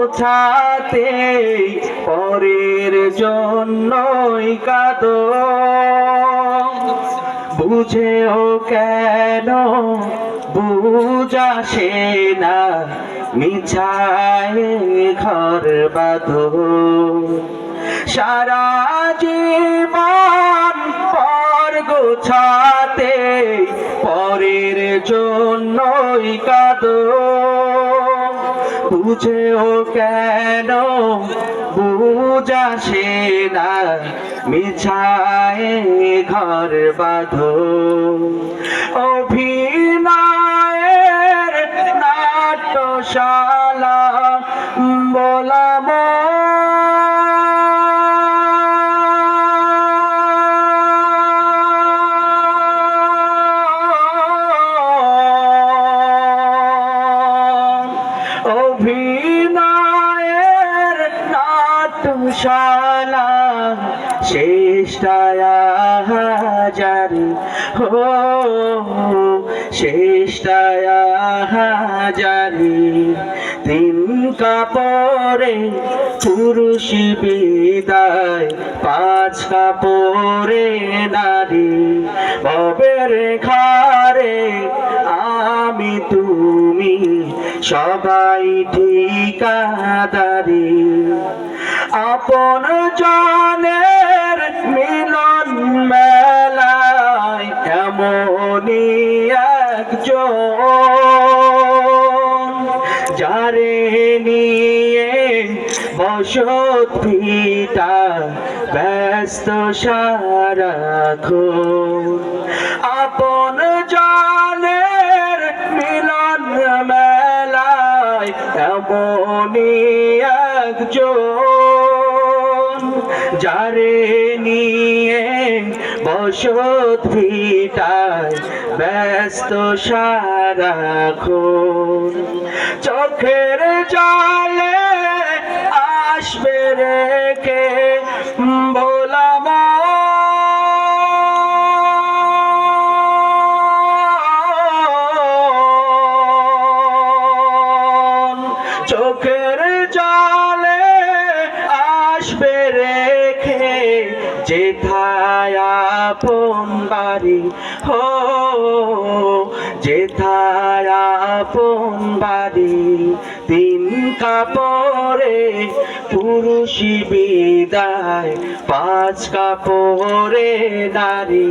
পর গোছাতে পরের জন্যই কাদ। বুঝেও কেন বুঝাসে না, মিছায় ঘর বাঁধো। সারা জীবন পর গোছাতে পরের জন্যই কাদ। বুঝেও কেন বুঝাসে না। মিছায় ঘর বাঁধো। অভিনয়ের অভিনয়ের নাট্যশালা শেষটায়া হাজারি হো, শেষটায়া হাজারি। তিন কাপড়ে পুরুষ বিদায়, পাঁচ কাপড়ে নারী। ববের তুমি সবাই ঠিকাদারি। আপন জনের মিলন মেলায় এমনই একজন, যারে নিয়ে বসত পিতা ব্যস্ত সারাক্ষণ। আপন জনের এমনই একজন যারে নিয়ে বসত ভিটায় ব্যস্ত সারাক্ষণ। চোখের জলে আসবে রেখে চোখের জলে আসবে রেখে যেথায় বাড়ি হো, যেথায় বাড়ি। তিন কাপড়ে পুরুষ বিদায়, পাঁচ কাপড়ে নারী।